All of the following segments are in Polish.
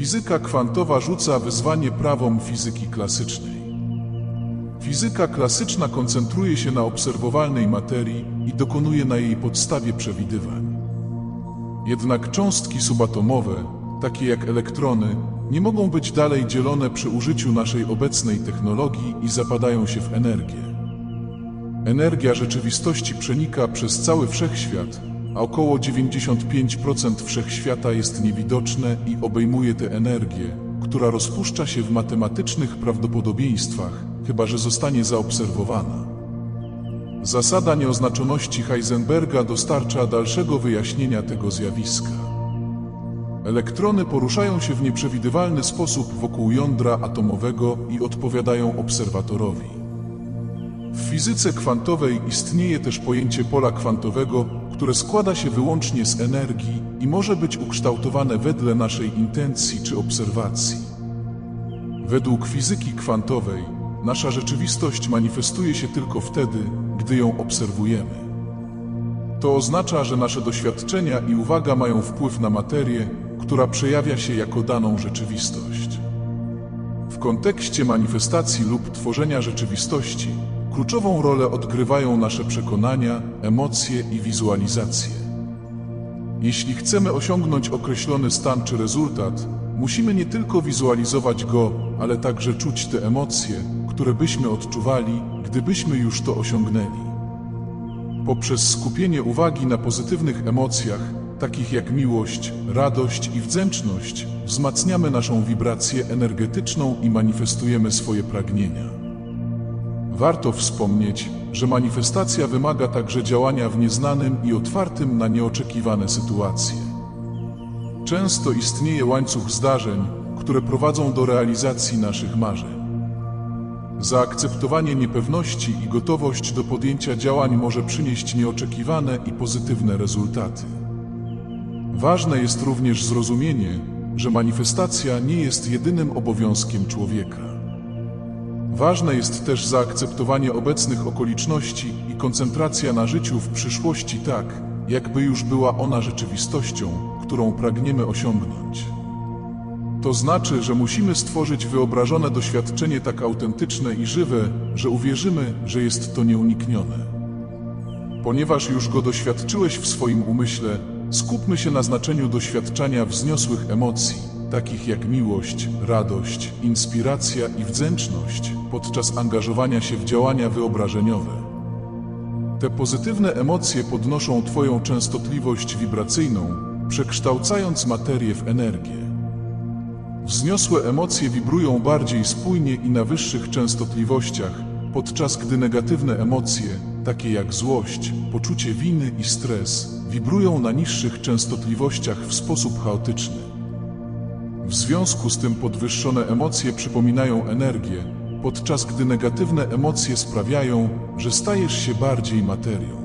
Fizyka kwantowa rzuca wyzwanie prawom fizyki klasycznej. Fizyka klasyczna koncentruje się na obserwowalnej materii i dokonuje na jej podstawie przewidywań. Jednak cząstki subatomowe, takie jak elektrony, nie mogą być dalej dzielone przy użyciu naszej obecnej technologii i zapadają się w energię. Energia rzeczywistości przenika przez cały wszechświat, a około 95% wszechświata jest niewidoczne i obejmuje tę energię, która rozpuszcza się w matematycznych prawdopodobieństwach, chyba że zostanie zaobserwowana. Zasada nieoznaczoności Heisenberga dostarcza dalszego wyjaśnienia tego zjawiska. Elektrony poruszają się w nieprzewidywalny sposób wokół jądra atomowego i odpowiadają obserwatorowi. W fizyce kwantowej istnieje też pojęcie pola kwantowego, które składa się wyłącznie z energii i może być ukształtowane wedle naszej intencji czy obserwacji. Według fizyki kwantowej nasza rzeczywistość manifestuje się tylko wtedy, gdy ją obserwujemy. To oznacza, że nasze doświadczenia i uwaga mają wpływ na materię, która przejawia się jako daną rzeczywistość. W kontekście manifestacji lub tworzenia rzeczywistości kluczową rolę odgrywają nasze przekonania, emocje i wizualizacje. Jeśli chcemy osiągnąć określony stan czy rezultat, musimy nie tylko wizualizować go, ale także czuć te emocje, które byśmy odczuwali, gdybyśmy już to osiągnęli. Poprzez skupienie uwagi na pozytywnych emocjach, takich jak miłość, radość i wdzięczność, wzmacniamy naszą wibrację energetyczną i manifestujemy swoje pragnienia. Warto wspomnieć, że manifestacja wymaga także działania w nieznanym i otwartym na nieoczekiwane sytuacje. Często istnieje łańcuch zdarzeń, które prowadzą do realizacji naszych marzeń. Zaakceptowanie niepewności i gotowość do podjęcia działań może przynieść nieoczekiwane i pozytywne rezultaty. Ważne jest również zrozumienie, że manifestacja nie jest jedynym obowiązkiem człowieka. Ważne jest też zaakceptowanie obecnych okoliczności i koncentracja na życiu w przyszłości tak, jakby już była ona rzeczywistością, którą pragniemy osiągnąć. To znaczy, że musimy stworzyć wyobrażone doświadczenie tak autentyczne i żywe, że uwierzymy, że jest to nieuniknione. Ponieważ już go doświadczyłeś w swoim umyśle, skupmy się na znaczeniu doświadczania wzniosłych emocji, takich jak miłość, radość, inspiracja i wdzięczność, podczas angażowania się w działania wyobrażeniowe. Te pozytywne emocje podnoszą Twoją częstotliwość wibracyjną, przekształcając materię w energię. Wzniosłe emocje wibrują bardziej spójnie i na wyższych częstotliwościach, podczas gdy negatywne emocje, takie jak złość, poczucie winy i stres, wibrują na niższych częstotliwościach w sposób chaotyczny. W związku z tym podwyższone emocje przypominają energię, podczas gdy negatywne emocje sprawiają, że stajesz się bardziej materią.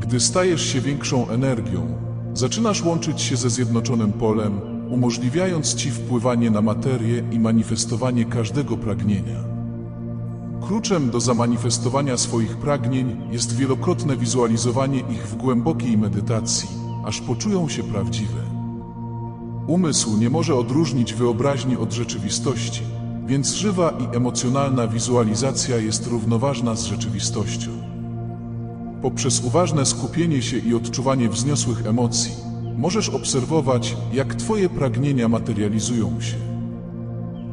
Gdy stajesz się większą energią, zaczynasz łączyć się ze zjednoczonym polem, umożliwiając Ci wpływanie na materię i manifestowanie każdego pragnienia. Kluczem do zamanifestowania swoich pragnień jest wielokrotne wizualizowanie ich w głębokiej medytacji, aż poczują się prawdziwe. Umysł nie może odróżnić wyobraźni od rzeczywistości, więc żywa i emocjonalna wizualizacja jest równoważna z rzeczywistością. Poprzez uważne skupienie się i odczuwanie wzniosłych emocji, możesz obserwować, jak Twoje pragnienia materializują się.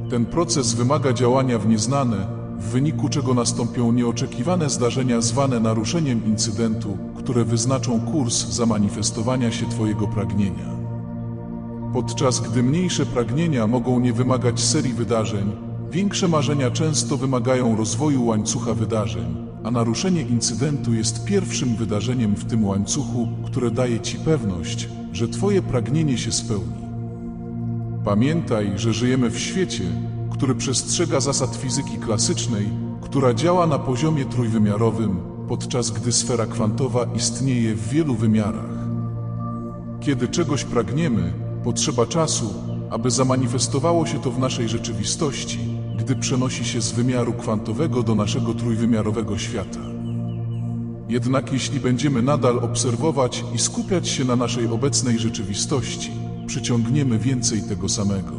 Ten proces wymaga działania w nieznane, w wyniku czego nastąpią nieoczekiwane zdarzenia zwane naruszeniem incydentu, które wyznaczą kurs zamanifestowania się Twojego pragnienia. Podczas gdy mniejsze pragnienia mogą nie wymagać serii wydarzeń, większe marzenia często wymagają rozwoju łańcucha wydarzeń, a naruszenie incydentu jest pierwszym wydarzeniem w tym łańcuchu, które daje Ci pewność, że Twoje pragnienie się spełni. Pamiętaj, że żyjemy w świecie, który przestrzega zasad fizyki klasycznej, która działa na poziomie trójwymiarowym, podczas gdy sfera kwantowa istnieje w wielu wymiarach. Kiedy czegoś pragniemy, potrzeba czasu, aby zamanifestowało się to w naszej rzeczywistości, gdy przenosi się z wymiaru kwantowego do naszego trójwymiarowego świata. Jednak jeśli będziemy nadal obserwować i skupiać się na naszej obecnej rzeczywistości, przyciągniemy więcej tego samego.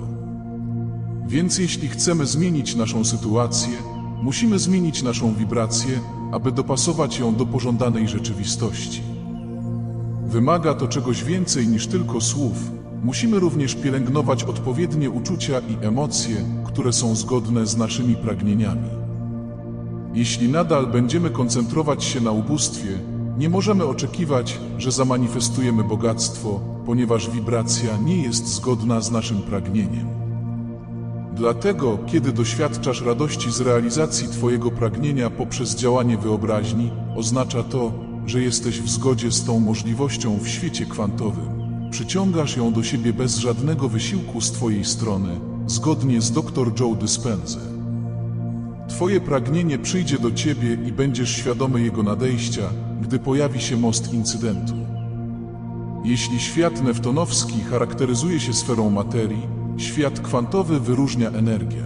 Więc jeśli chcemy zmienić naszą sytuację, musimy zmienić naszą wibrację, aby dopasować ją do pożądanej rzeczywistości. Wymaga to czegoś więcej niż tylko słów. Musimy również pielęgnować odpowiednie uczucia i emocje, które są zgodne z naszymi pragnieniami. Jeśli nadal będziemy koncentrować się na ubóstwie, nie możemy oczekiwać, że zamanifestujemy bogactwo, ponieważ wibracja nie jest zgodna z naszym pragnieniem. Dlatego, kiedy doświadczasz radości z realizacji Twojego pragnienia poprzez działanie wyobraźni, oznacza to, że jesteś w zgodzie z tą możliwością w świecie kwantowym. Przyciągasz ją do siebie bez żadnego wysiłku z Twojej strony, zgodnie z dr Joe Dispenza. Twoje pragnienie przyjdzie do Ciebie i będziesz świadomy jego nadejścia, gdy pojawi się most incydentu. Jeśli świat newtonowski charakteryzuje się sferą materii, świat kwantowy wyróżnia energia.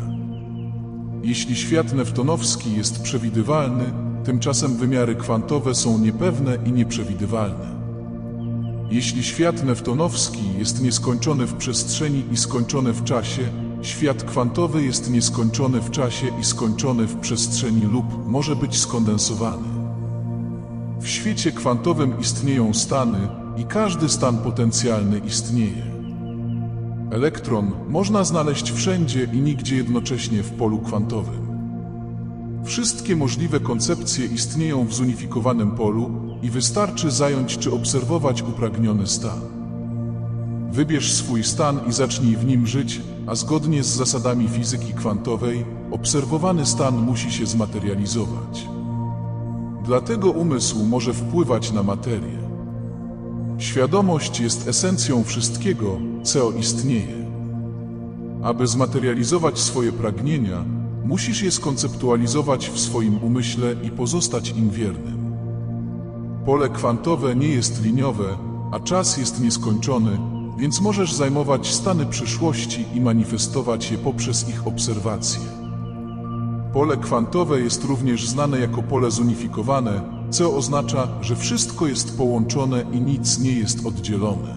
Jeśli świat newtonowski jest przewidywalny, tymczasem wymiary kwantowe są niepewne i nieprzewidywalne. Jeśli świat newtonowski jest nieskończony w przestrzeni i skończony w czasie, świat kwantowy jest nieskończony w czasie i skończony w przestrzeni lub może być skondensowany. W świecie kwantowym istnieją stany i każdy stan potencjalny istnieje. Elektron można znaleźć wszędzie i nigdzie jednocześnie w polu kwantowym. Wszystkie możliwe koncepcje istnieją w zunifikowanym polu i wystarczy zająć czy obserwować upragniony stan. Wybierz swój stan i zacznij w nim żyć, a zgodnie z zasadami fizyki kwantowej, obserwowany stan musi się zmaterializować. Dlatego umysł może wpływać na materię. Świadomość jest esencją wszystkiego, co istnieje. Aby zmaterializować swoje pragnienia, musisz je skonceptualizować w swoim umyśle i pozostać im wiernym. Pole kwantowe nie jest liniowe, a czas jest nieskończony, więc możesz zajmować stany przyszłości i manifestować je poprzez ich obserwację. Pole kwantowe jest również znane jako pole zunifikowane, co oznacza, że wszystko jest połączone i nic nie jest oddzielone.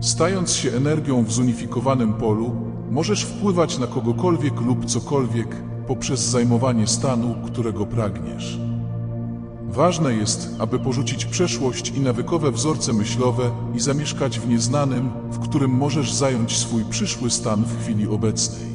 Stając się energią w zunifikowanym polu, możesz wpływać na kogokolwiek lub cokolwiek poprzez zajmowanie stanu, którego pragniesz. Ważne jest, aby porzucić przeszłość i nawykowe wzorce myślowe i zamieszkać w nieznanym, w którym możesz zająć swój przyszły stan w chwili obecnej.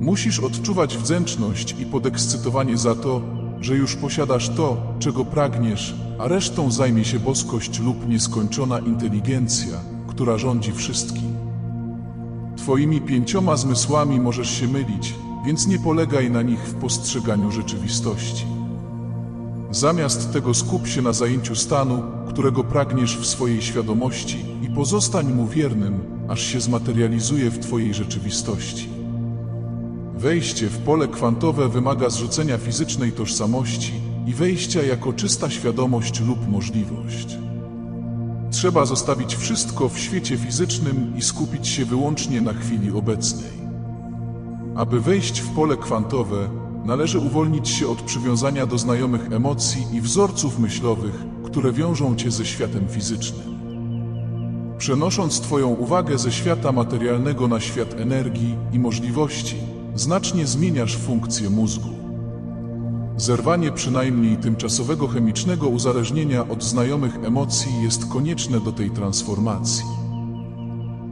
Musisz odczuwać wdzięczność i podekscytowanie za to, że już posiadasz to, czego pragniesz, a resztą zajmie się boskość lub nieskończona inteligencja, która rządzi wszystkim. Twoimi pięcioma zmysłami możesz się mylić, więc nie polegaj na nich w postrzeganiu rzeczywistości. Zamiast tego skup się na zajęciu stanu, którego pragniesz w swojej świadomości i pozostań mu wiernym, aż się zmaterializuje w Twojej rzeczywistości. Wejście w pole kwantowe wymaga zrzucenia fizycznej tożsamości i wejścia jako czysta świadomość lub możliwość. Trzeba zostawić wszystko w świecie fizycznym i skupić się wyłącznie na chwili obecnej. Aby wejść w pole kwantowe, należy uwolnić się od przywiązania do znajomych emocji i wzorców myślowych, które wiążą cię ze światem fizycznym. Przenosząc Twoją uwagę ze świata materialnego na świat energii i możliwości, znacznie zmieniasz funkcję mózgu. Zerwanie przynajmniej tymczasowego chemicznego uzależnienia od znajomych emocji jest konieczne do tej transformacji.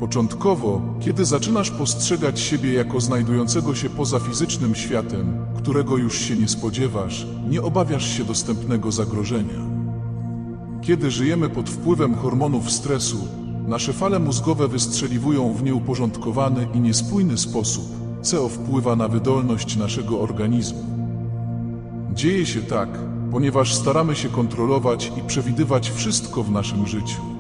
Początkowo, kiedy zaczynasz postrzegać siebie jako znajdującego się poza fizycznym światem, którego już się nie spodziewasz, nie obawiasz się dostępnego zagrożenia. Kiedy żyjemy pod wpływem hormonów stresu, nasze fale mózgowe wystrzeliwują w nieuporządkowany i niespójny sposób, co wpływa na wydolność naszego organizmu. Dzieje się tak, ponieważ staramy się kontrolować i przewidywać wszystko w naszym życiu.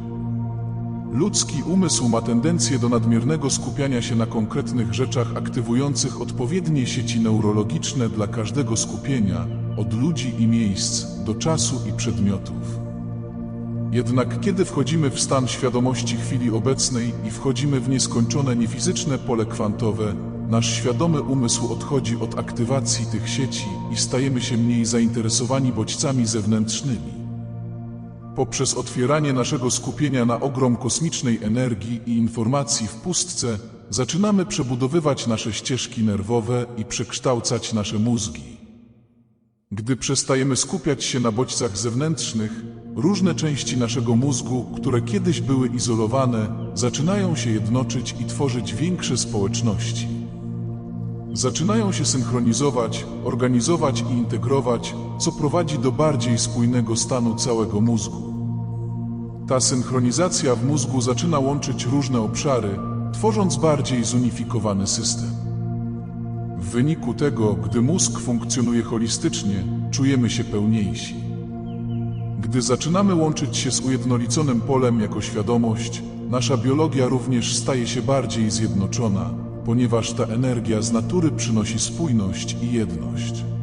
Ludzki umysł ma tendencję do nadmiernego skupiania się na konkretnych rzeczach aktywujących odpowiednie sieci neurologiczne dla każdego skupienia, od ludzi i miejsc, do czasu i przedmiotów. Jednak kiedy wchodzimy w stan świadomości chwili obecnej i wchodzimy w nieskończone niefizyczne pole kwantowe, nasz świadomy umysł odchodzi od aktywacji tych sieci i stajemy się mniej zainteresowani bodźcami zewnętrznymi. Poprzez otwieranie naszego skupienia na ogrom kosmicznej energii i informacji w pustce, zaczynamy przebudowywać nasze ścieżki nerwowe i przekształcać nasze mózgi. Gdy przestajemy skupiać się na bodźcach zewnętrznych, różne części naszego mózgu, które kiedyś były izolowane, zaczynają się jednoczyć i tworzyć większe społeczności. Zaczynają się synchronizować, organizować i integrować, co prowadzi do bardziej spójnego stanu całego mózgu. Ta synchronizacja w mózgu zaczyna łączyć różne obszary, tworząc bardziej zunifikowany system. W wyniku tego, gdy mózg funkcjonuje holistycznie, czujemy się pełniejsi. Gdy zaczynamy łączyć się z ujednoliconym polem jako świadomość, nasza biologia również staje się bardziej zjednoczona, ponieważ ta energia z natury przynosi spójność i jedność.